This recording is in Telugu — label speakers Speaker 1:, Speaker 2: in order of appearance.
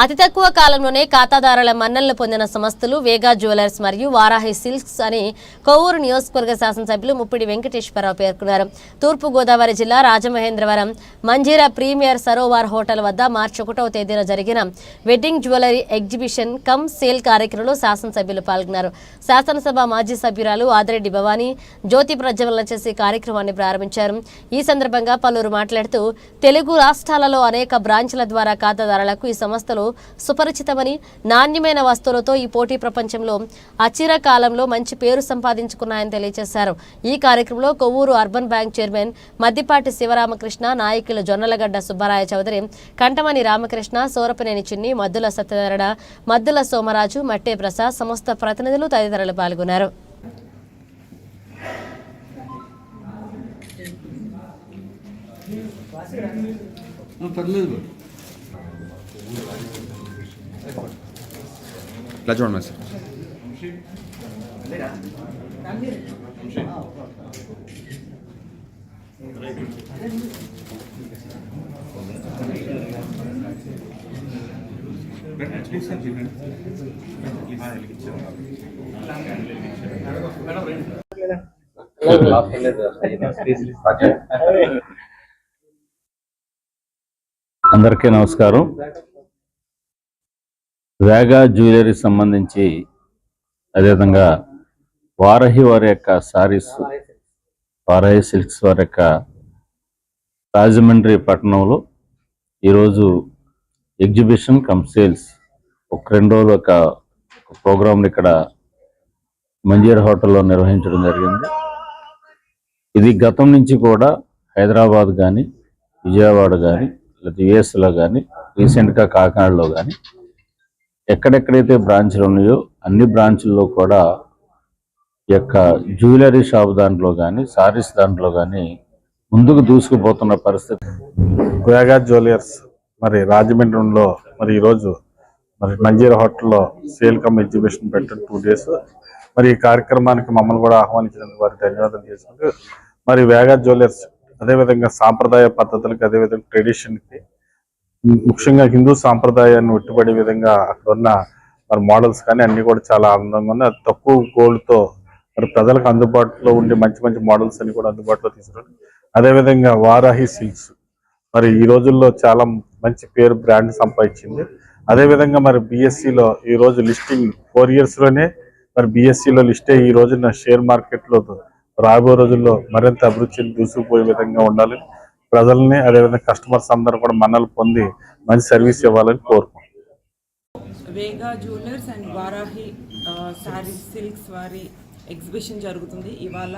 Speaker 1: అతి తక్కువ కాలంలోనే ఖాతాదారుల మన్నలను పొందిన సంస్థలు వేగా జ్యువెలర్స్ మరియు వారాహి సిల్క్స్ అని కొవ్వూరు నియోజకవర్గ శాసనసభ్యులు ముప్పిడి వెంకటేశ్వరరావు పేర్కొన్నారు. తూర్పు గోదావరి జిల్లా రాజమహేంద్రవరం మంజీరా ప్రీమియర్ సరోవర్ హోటల్ వద్ద మార్చి ఒకటవ తేదీన జరిగిన wedding jewellery exhibition cum sale కార్యక్రమంలో శాసనసభ్యులు పాల్గొన్నారు. శాసనసభ మాజీ సభ్యురాలు ఆదిరెడ్డి భవానీ జ్యోతి ప్రజ్వలన చేసి కార్యక్రమాన్ని ప్రారంభించారు. ఈ సందర్భంగా పలువురు మాట్లాడుతూ తెలుగు రాష్ట్రాలలో అనేక బ్రాంచ్ల ద్వారా ఖాతాదారులకు ఈ సంస్థలు సుపరిచితమని నాణ్యమైన వస్తువులతో ఈ పోటీ ప్రపంచంలో అచిర కాలంలో మంచి పేరు సంపాదించుకున్నాయని తెలియజేశారు. ఈ కార్యక్రమంలో Kovvur urban bank chairman Maddipati Sivaramakrishna నాయకులు జొన్నలగడ్డ సుబ్బరాయ చౌదరి కంటమణి రామకృష్ణ సూరపనేని చిన్ని మద్దుల సత్యనారాయణ మద్దుల సోమరాజు మట్టే ప్రసాద్ సమస్త ప్రతినిధులు తదితరులు పాల్గొన్నారు.
Speaker 2: పర్లేదు
Speaker 3: ఇలా చూడండి సార్
Speaker 4: అందరికీ నమస్కారం. వేగా జ్యువెలరీ సంబంధించి అదేవిధంగా వారహి వారి యొక్క సారీస్ వారహి సిల్క్స్ వారి యొక్క రాజమండ్రి పట్టణంలో ఈరోజు ఎగ్జిబిషన్ కమ్ సేల్స్ ఒక రెండు రోజులు ఒక ప్రోగ్రాంని ఇక్కడ మంజీర్ హోటల్లో నిర్వహించడం జరిగింది. ఇది గతం నుంచి కూడా హైదరాబాద్ కానీ విజయవాడ కానీ లేదా యుఎస్లో కానీ రీసెంట్గా కాకినాడలో కానీ ఎక్కడెక్కడైతే బ్రాంచ్లు ఉన్నాయో అన్ని బ్రాంచ్ల్లో కూడా యొక్క జ్యువెలరీ షాప్ దాంట్లో కానీ సారీస్ దాంట్లో కానీ ముందుకు దూసుకుపోతున్న పరిస్థితి.
Speaker 5: వేగా జ్యువెలర్స్ మరి రాజమండ్రిలో మరి ఈరోజు మరి మంజీర హోటల్లో సేల్ కమ్ ఎగ్జిబిషన్ పెట్టిన టూ డేస్. మరి ఈ కార్యక్రమానికి మమ్మల్ని కూడా ఆహ్వానించినందుకు వారికి ధన్యవాదాలు చేసుకుంటూ మరి వేగా జ్యువెలర్స్ అదేవిధంగా సాంప్రదాయ పద్ధతులకి అదేవిధంగా ట్రెడిషన్కి ముఖ్యంగా హిందూ సాంప్రదాయాన్ని ఒట్టిపడే విధంగా అక్కడ ఉన్న మరి మోడల్స్ కానీ అన్ని కూడా చాలా ఆనందంగా ఉన్నాయి. అది తక్కువ గోల్డ్తో మరి ప్రజలకు అందుబాటులో ఉండే మంచి మంచి మోడల్స్ అన్ని కూడా అందుబాటులో తీసుకురండి అదేవిధంగా వారాహి సిల్క్స్ మరి ఈ రోజుల్లో చాలా మంచి పేరు బ్రాండ్ సంపాదించింది. అదేవిధంగా మరి బిఎస్సిలో ఈ రోజు లిస్టింగ్ ఫోర్ ఇయర్స్లోనే మరి బిఎస్సిలో లిస్ట్ అయ్యి ఈ రోజున షేర్ మార్కెట్లో రాబోయే రోజుల్లో మరింత అభివృద్ధిని దూసుకుపోయే విధంగా ఉండాలని ప్రజల్ని అదేవిధంగా కస్టమర్స్ అందరూ కూడా మన్నలు పొంది మంచి సర్వీస్ ఇవ్వాలని కోరుకుంటున్నాం.
Speaker 6: Vega jewellers and Varahi sari silks వారి ఎగ్జిబిషన్ జరుగుతుంది. ఇవాళ